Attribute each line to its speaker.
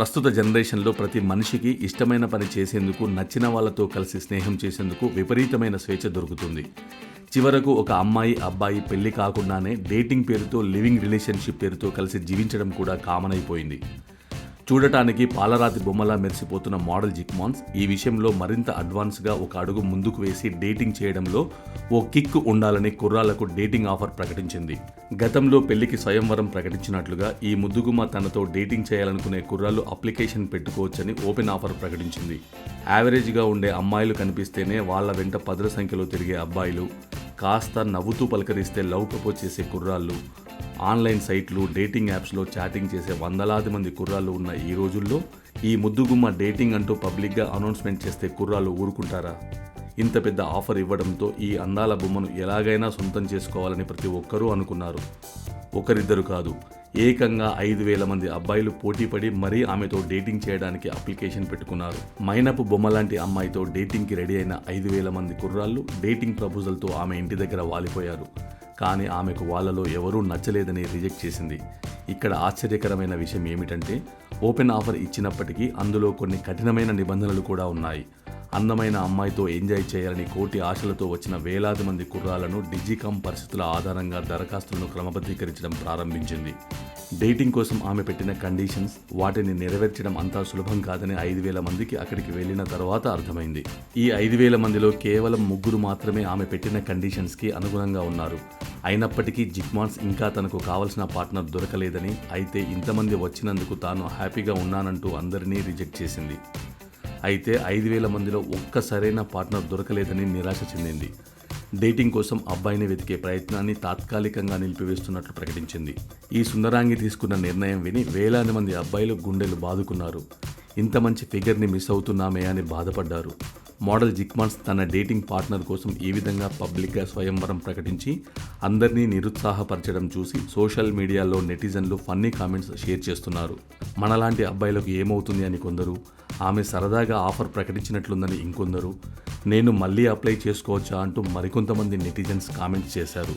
Speaker 1: ప్రస్తుత జనరేషన్లో ప్రతి మనిషికి ఇష్టమైన పని చేసేందుకు నచ్చిన వాళ్ళతో కలిసి స్నేహం చేసేందుకు విపరీతమైన స్వేచ్ఛ దొరుకుతుంది. చివరకు ఒక అమ్మాయి అబ్బాయి పెళ్ళి కాకుండానే డేటింగ్ పేరుతో లివింగ్ రిలేషన్షిప్ పేరుతో కలిసి జీవించడం కూడా కామన్ అయిపోయింది. చూడటానికి పాలరాతి బొమ్మలా మెరిసిపోతున్న మోడల్ జిక్మాన్స్ ఈ విషయంలో మరింత అడ్వాన్స్గా ఒక అడుగు ముందుకు వేసి డేటింగ్ చేయడంలో ఓ కిక్ ఉండాలని కుర్రాళ్ళకు డేటింగ్ ఆఫర్ ప్రకటించింది. గతంలో పెళ్ళికి స్వయంవరం ప్రకటించినట్లుగా ఈ ముద్దుగుమ తనతో డేటింగ్ చేయాలనుకునే కుర్రాలు అప్లికేషన్ పెట్టుకోవచ్చని ఓపెన్ ఆఫర్ ప్రకటించింది. యావరేజ్గా ఉండే అమ్మాయిలు కనిపిస్తేనే వాళ్ళ వెంట పదుల సంఖ్యలో తిరిగే అబ్బాయిలు కాస్త నవ్వుతూ పలకరిస్తే లవ్ ప్రపోజ్ చేసే కుర్రాళ్ళు ఆన్లైన్ సైట్లు డేటింగ్ యాప్స్లో చాటింగ్ చేసే వందలాది మంది కుర్రాళ్ళు ఉన్న ఈ రోజుల్లో ఈ ముద్దుగుమ్మ డేటింగ్ అంటూ పబ్లిక్గా అనౌన్స్మెంట్ చేస్తే కుర్రాళ్ళు ఊరుకుంటారా? ఇంత పెద్ద ఆఫర్ ఇవ్వడంతో ఈ అందాల బొమ్మను ఎలాగైనా సొంతం చేసుకోవాలని ప్రతి ఒక్కరూ అనుకున్నారు. ఒకరిద్దరు కాదు ఏకంగా ఐదు వేల మంది అబ్బాయిలు పోటీపడి మరీ ఆమెతో డేటింగ్ చేయడానికి అప్లికేషన్ పెట్టుకున్నారు. మైనపు బొమ్మ లాంటి అమ్మాయితో డేటింగ్కి రెడీ అయిన ఐదు వేల మంది కుర్రాళ్ళు డేటింగ్ ప్రపోజల్తో ఆమె ఇంటి దగ్గర వాలిపోయారు. కానీ ఆమెకు వాళ్ళలో ఎవరూ నచ్చలేదని రిజెక్ట్ చేసింది. ఇక్కడ ఆశ్చర్యకరమైన విషయం ఏమిటంటే ఓపెన్ ఆఫర్ ఇచ్చినప్పటికీ అందులో కొన్ని కఠినమైన నిబంధనలు కూడా ఉన్నాయి. అందమైన అమ్మాయితో ఎంజాయ్ చేయాలని కోటి ఆశలతో వచ్చిన వేలాది మంది కుర్రాలను డిజికామ్ పరిస్థితుల ఆధారంగా దరఖాస్తులను క్రమబద్ధీకరించడం ప్రారంభించింది. డేటింగ్ కోసం ఆమె పెట్టిన కండిషన్స్ వాటిని నెరవేర్చడం అంతా సులభం కాదని ఐదు వేల మందికి అక్కడికి వెళ్ళిన తర్వాత అర్థమైంది. ఈ ఐదు వేల మందిలో కేవలం ముగ్గురు మాత్రమే ఆమె పెట్టిన కండిషన్స్కి అనుగుణంగా ఉన్నారు. అయినప్పటికీ జిగ్మాన్స్ ఇంకా తనకు కావలసిన పార్ట్నర్ దొరకలేదని అయితే ఇంతమంది వచ్చినందుకు తాను హ్యాపీగా ఉన్నానంటూ అందరినీ రిజెక్ట్ చేసింది. అయితే ఐదు వేల మందిలో ఒక్క సరైన పార్ట్నర్ దొరకలేదని నిరాశ చెందింది. డేటింగ్ కోసం అబ్బాయిని వెతికే ప్రయత్నాన్ని తాత్కాలికంగా నిలిపివేస్తున్నట్లు ప్రకటించింది. ఈ సుందరాంగి తీసుకున్న నిర్ణయం విని వేలాది మంది అబ్బాయిలు గుండెలు బాదుకున్నారు. ఇంత మంచి ఫిగర్ని మిస్ అవుతున్నామే అని బాధపడ్డారు. మోడల్ జిక్మాన్స్ తన డేటింగ్ పార్ట్నర్ కోసం ఈ విధంగా పబ్లిక్గా స్వయంవరం ప్రకటించి అందరినీ నిరుత్సాహపరచడం చూసి సోషల్ మీడియాలో నెటిజన్లు ఫన్నీ కామెంట్స్ షేర్ చేస్తున్నారు. మనలాంటి అబ్బాయిలకు ఏమవుతుంది అని కొందరు ఆమె సరదాగా ఆఫర్ ప్రకటించినట్లుందని ఇంకొందరు నేను మళ్ళీ అప్లై చేసుకోవచ్చా అంటూ మరికొంతమంది నెటిజన్స్ కామెంట్స్ చేశారు.